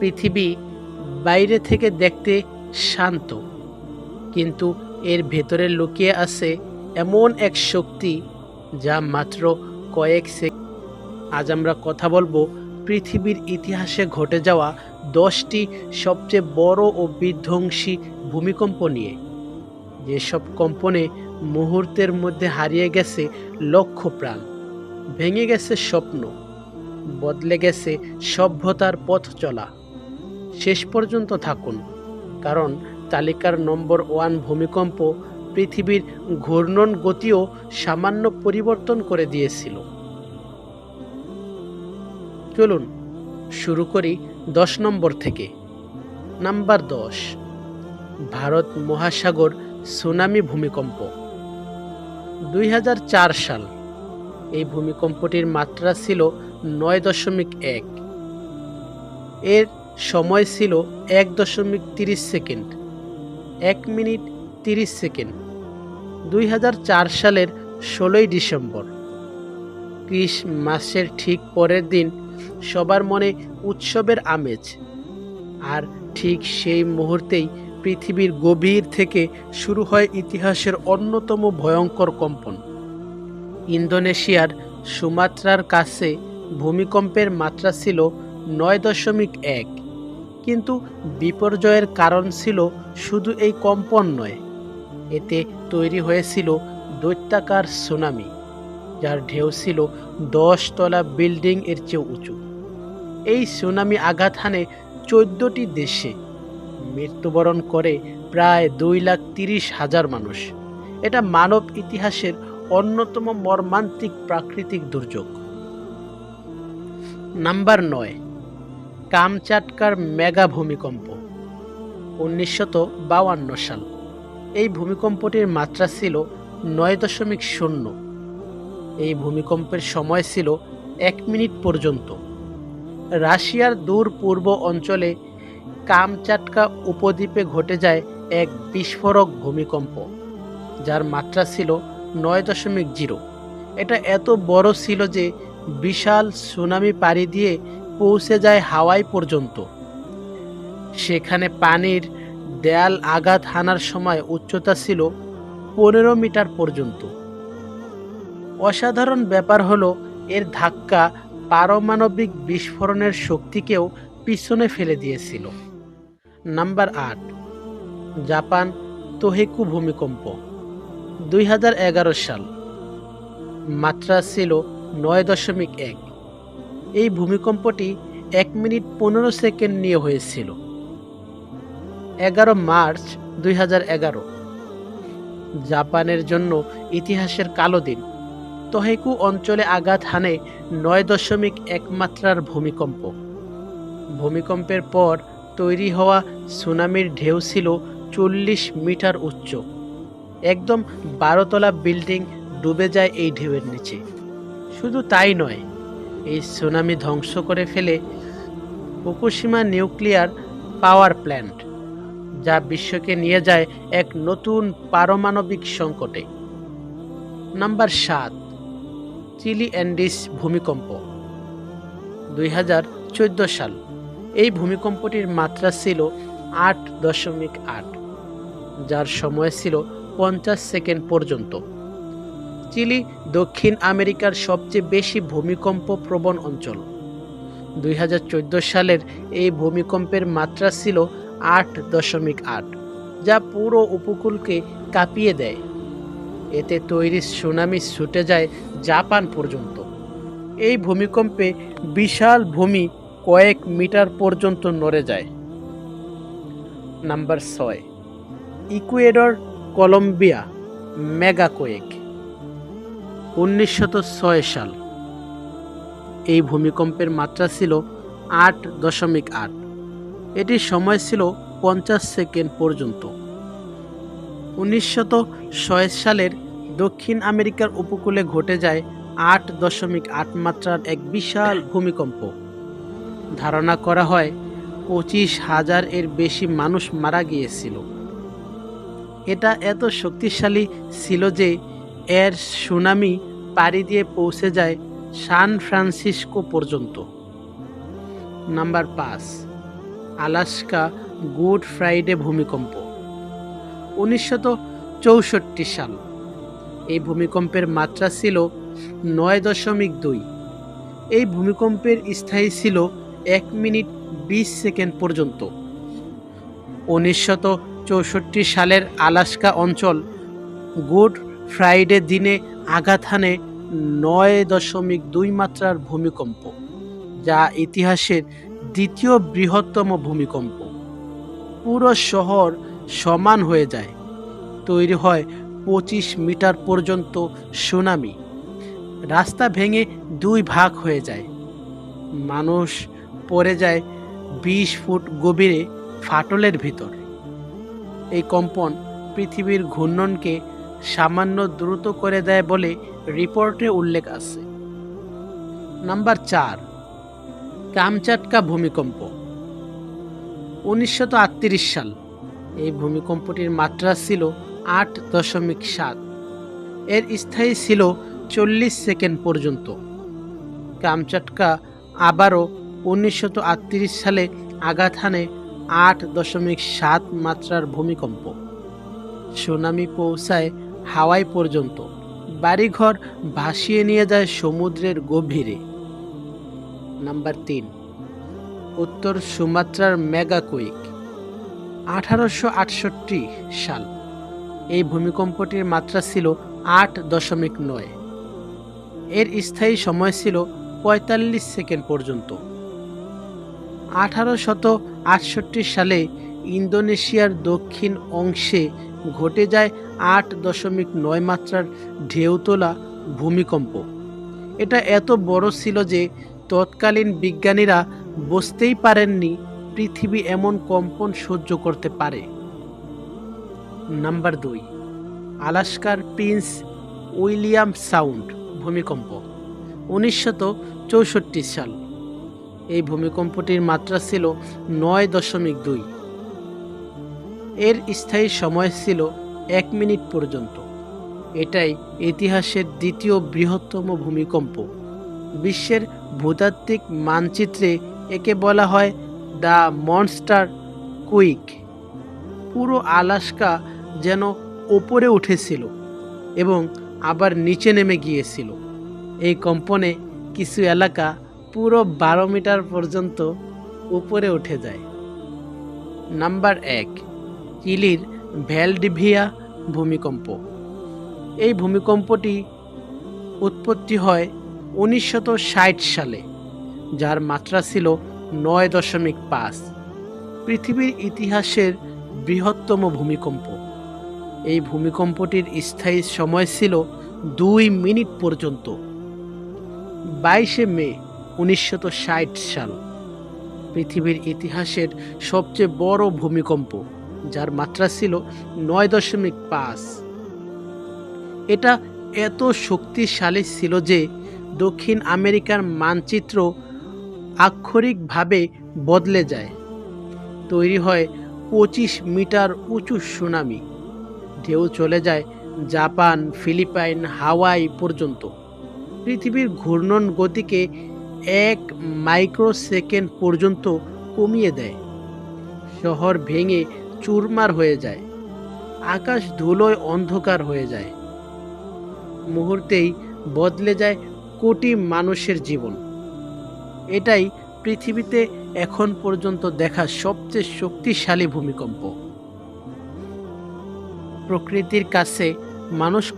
পৃথিবী বাইরে থেকে দেখতে শান্ত। কিন্তু এর ভেতরে লুকিয়ে আছে এমন এক শক্তি যা মাত্র কয়েক সেকেন্ড আজ আমরা কথা বলব পৃথিবীর ইতিহাসে ঘটে যাওয়া দশটি সবচেয়ে বড় ও বিধ্বংসী ভূমিকম্প নিয়ে। যেসব কম্পনে মুহূর্তের মধ্যে হারিয়ে গেছে লক্ষ প্রাণ, ভেঙে গেছে স্বপ্ন, বদলে গেছে সভ্যতার পথ চলা। শেষ পর্যন্ত থাকুন, কারণ তালিকার নম্বর ওয়ান ভূমিকম্প পৃথিবীর ঘূর্ণন গতিও সামান্য পরিবর্তন করে দিয়েছিল। চলুন, শুরু করি দশ নম্বর থেকে। নাম্বার দশ, ভারত মহাসাগর সুনামি ভূমিকম্প। দুই হাজার চার সাল, এই ভূমিকম্পটির মাত্রা ছিল নয় দশমিক এক। এর সময় ছিল এক দশমিক তিরিশ সেকেন্ড। এক মিনিট তিরিশ সেকেন্ড। দুই হাজার চার সালের ষোলোই ডিসেম্বর। ক্রিস মাসের ঠিক পরের দিন সবার মনে উৎসবের আমেজ। আর ঠিক সেই মুহূর্তেই পৃথিবীর গভীর থেকে শুরু হয় ইতিহাসের অন্যতম ভয়ঙ্কর কম্পন। ইন্দোনেশিয়ার সুমাত্রার কাছে ভূমিকম্পের মাত্রা ছিল নয় দশমিক এক। কিন্তু বিপর্যয়ের কারণ ছিল শুধু এই কম্পন নয়। এতে তৈরি হয়েছিল দৈত্যাকার সুনামি, যার ঢেউ ছিল দশতলা বিল্ডিং এর চেয়ে উঁচু। এই সুনামি আঘাত হানে চোদ্দটি দেশে মৃত্যুবরণ করে প্রায় দুই লাখ তিরিশ হাজার মানুষ। এটা মানব ইতিহাসের অন্যতম মর্মান্তিক প্রাকৃতিক দুর্যোগ। নাম্বার নয় কামচাটকার মেগা ভূমিকম্প, উনিশশত বাউান্ন সাল। এই ভূমিকম্পটির মাত্রা ছিল নয় দশমিক শূন্য। এই ভূমিকম্পের সময় ছিল এক মিনিট পর্যন্ত। রাশিয়ার দূর পূর্ব অঞ্চলে কামচাটকা উপদ্বীপে ঘটে যায় এক বিস্ফোরক ভূমিকম্প, যার মাত্রা ছিল নয় দশমিক জিরো। এটা এত বড় ছিল যে বিশাল সুনামি পাড়ি দিয়ে পৌঁছে যায় হাওয়াই পর্যন্ত। সেখানে পানির দেয়াল আঘাত হানার সময় উচ্চতা ছিল পনেরো মিটার পর্যন্ত। অসাধারণ ব্যাপার হলো, এর ধাক্কা পারমাণবিক বিস্ফোরণের শক্তিকেও পিছনে ফেলে দিয়েছিল। নাম্বার আট, জাপান তোহেকু ভূমিকম্প, দুই হাজার এগারো সাল। মাত্রা ছিল নয় দশমিক এক। এই ভূমিকম্পটি এক মিনিট পনেরো সেকেন্ড নিয়ে হয়েছিল। এগারো মার্চ দুই হাজার এগারো। জাপানের জন্য ইতিহাসের কালো দিন। তোহেকু অঞ্চলে আঘাত হানে নয় দশমিক এক মাত্রার ভূমিকম্প। ভূমিকম্পের পর তৈরি হওয়া সুনামির ঢেউ ছিল চল্লিশ মিটার উচ্চ। একদম বারোতলা বিল্ডিং ডুবে যায় এই ঢেউয়ের নিচে। শুধু তাই নয় এই সুনামি ধ্বংস করে ফেলে ফুকুশিমা নিউক্লিয়ার পাওয়ার প্ল্যান্ট, যা বিশ্বকে নিয়ে যায় এক নতুন পারমাণবিক সংকটে। নাম্বার সাত, চিলি অ্যান্ডিস ভূমিকম্প। দুই হাজার চোদ্দ সাল, এই ভূমিকম্পটির মাত্রা ছিল আট দশমিক আট, যার সময় ছিল পঞ্চাশ সেকেন্ড পর্যন্ত। চিলি দক্ষিণ আমেরিকার সবচেয়ে বেশি ভূমিকম্প প্রবণ অঞ্চল। দুই হাজার চৌদ্দ সালের এই ভূমিকম্পের মাত্রা ছিল আট দশমিক আট, যা পুরো উপকূলকে কাঁপিয়ে দেয়। এতে তৈরি সুনামি ছুটে যায় জাপান পর্যন্ত। এই ভূমিকম্পে বিশাল ভূমি কয়েক মিটার পর্যন্ত নড়ে যায়। নাম্বার ছয়, ইকুয়েডর, কলম্বিয়া, মেগা কোয়েক। উনিশশত সাল। এই ভূমিকম্পের মাত্রা ছিল আট দশমিক আট। এটির সময় ছিল পঞ্চাশ সেকেন্ড পর্যন্ত। উনিশশত সালের দক্ষিণ আমেরিকার উপকূলে ঘটে যায় আট দশমিক আট মাত্রার এক বিশাল ভূমিকম্প। ধারণা করা হয় পঁচিশ হাজার এর বেশি মানুষ মারা গিয়েছিল। এটা এত শক্তিশালী ছিল যে এর সুনামি পাড়ি দিয়ে পৌঁছে যায় সান ফ্রান্সিসকো পর্যন্ত। নাম্বার পাঁচ, আলাস্কা গুড ফ্রাইডে ভূমিকম্প। উনিশশত চৌষট্টি সাল। এই ভূমিকম্পের মাত্রা ছিল নয় দশমিক দুই। এই ভূমিকম্পের স্থায়ী ছিল এক মিনিট বিশ সেকেন্ড পর্যন্ত। উনিশশত চৌষট্টি সালের আলাস্কা অঞ্চল গুড ফ্রাইডে দিনে আঘাত হানে নয় দশমিক দুই মাত্রার ভূমিকম্প, যা ইতিহাসের দ্বিতীয় বৃহত্তম ভূমিকম্প। পুরো শহর সমান হয়ে যায়। তৈরি হয় পঁচিশ মিটার পর্যন্ত সুনামি। রাস্তা ভেঙে দুই ভাগ হয়ে যায়। মানুষ পড়ে যায় বিশ ফুট গভীরে ফাটলের ভিতর। এই কম্পন পৃথিবীর ঘূর্ণনকে সামান্য দ্রুত করে দেয় বলে রিপোর্টে উল্লেখ আছে। নাম্বার চার, কামচাটকা ভূমিকম্প। উনিশশো আটত্রিশ সাল, এই ভূমিকম্পটির মাত্রা ছিল আট দশমিক সাত। এর স্থায়ী ছিল চল্লিশ সেকেন্ড পর্যন্ত। কামচাটকা আবারও উনিশশো আটত্রিশ সালে আঘাত হানে আট দশমিক সাত মাত্রার ভূমিকম্প। সুনামি পৌঁছায় হাওয়াই পর্যন্ত। বাড়িঘর ভাসিয়ে নিয়ে যায় সমুদ্রের গভীরে। নাম্বার তিন। উত্তর সুমাত্রার মেগা কুইক আঠারোশো আটষট্টি সাল। এই ভূমিকম্পটির মাত্রা ছিল আট দশমিক নয়। এর স্থায়ী সময় ছিল পঁয়তাল্লিশ সেকেন্ড পর্যন্ত। আঠারোশত আটষট্টি সালে ইন্দোনেশিয়ার দক্ষিণ অংশে ঘটে যায় আট দশমিক নয় মাত্রার ঢেউ তোলা ভূমিকম্প। এটা এত বড় ছিল যে তৎকালীন বিজ্ঞানীরা বুঝতেই পারেননি পৃথিবী এমন কম্পন সহ্য করতে পারে। নাম্বার দুই, আলাস্কার প্রিন্স উইলিয়াম সাউন্ড ভূমিকম্প উনিশশত সাল। এই ভূমিকম্পটির মাত্রা ছিল নয় দশমিক দুই। এর স্থায়ী সময় ছিল এক মিনিট পর্যন্ত। এটাই ইতিহাসের দ্বিতীয় বৃহত্তম ভূমিকম্প। বিশ্বের ভূতাত্ত্বিক মানচিত্রে একে বলা হয় দ্য মনস্টার কুইক। পুরো আলাস্কা যেন ওপরে উঠেছিল এবং আবার নিচে নেমে গিয়েছিল। এই কম্পনে কিছু এলাকা পুরো বারো মিটার পর্যন্ত উপরে উঠে যায়। নাম্বার এক চিলির ভ্যালডিভিয়া ভূমিকম্প। এই ভূমিকম্পটি উৎপত্তি হয় উনিশশত সালে, যার মাত্রা ছিল নয় দশমিক পাঁচ। পৃথিবীর ইতিহাসের বৃহত্তম ভূমিকম্প। এই ভূমিকম্পটির স্থায়ী সময় ছিল দুই মিনিট পর্যন্ত। বাইশে মে উনিশশত ষাট সাল, পৃথিবীর ইতিহাসের সবচেয়ে বড় ভূমিকম্প। যার মাত্রা ছিল নয় দশমিক পাঁচ। এটা এত শক্তিশালী ছিল যে দক্ষিণ আমেরিকার মানচিত্র আক্ষরিকভাবে বদলে যায়। তৈরি হয় পঁচিশ মিটার উঁচু সুনামি। ঢেউ চলে যায় জাপান, ফিলিপাইন, হাওয়াই পর্যন্ত। পৃথিবীর ঘূর্ণন গতিকে এক মাইক্রোসেকেন্ড পর্যন্ত কমিয়ে দেয়। শহর ভেঙে চুরমার হয়ে যায়। আকাশ ধুলোয় অন্ধকার হয়ে যায়। মুহূর্তেই বদলে যায় কোটি মানুষের জীবন। এটাই পৃথিবীতে এখন পর্যন্ত দেখা সবচেয়ে শক্তিশালী ভূমিকম্প। প্রকৃতির কাছে মানুষ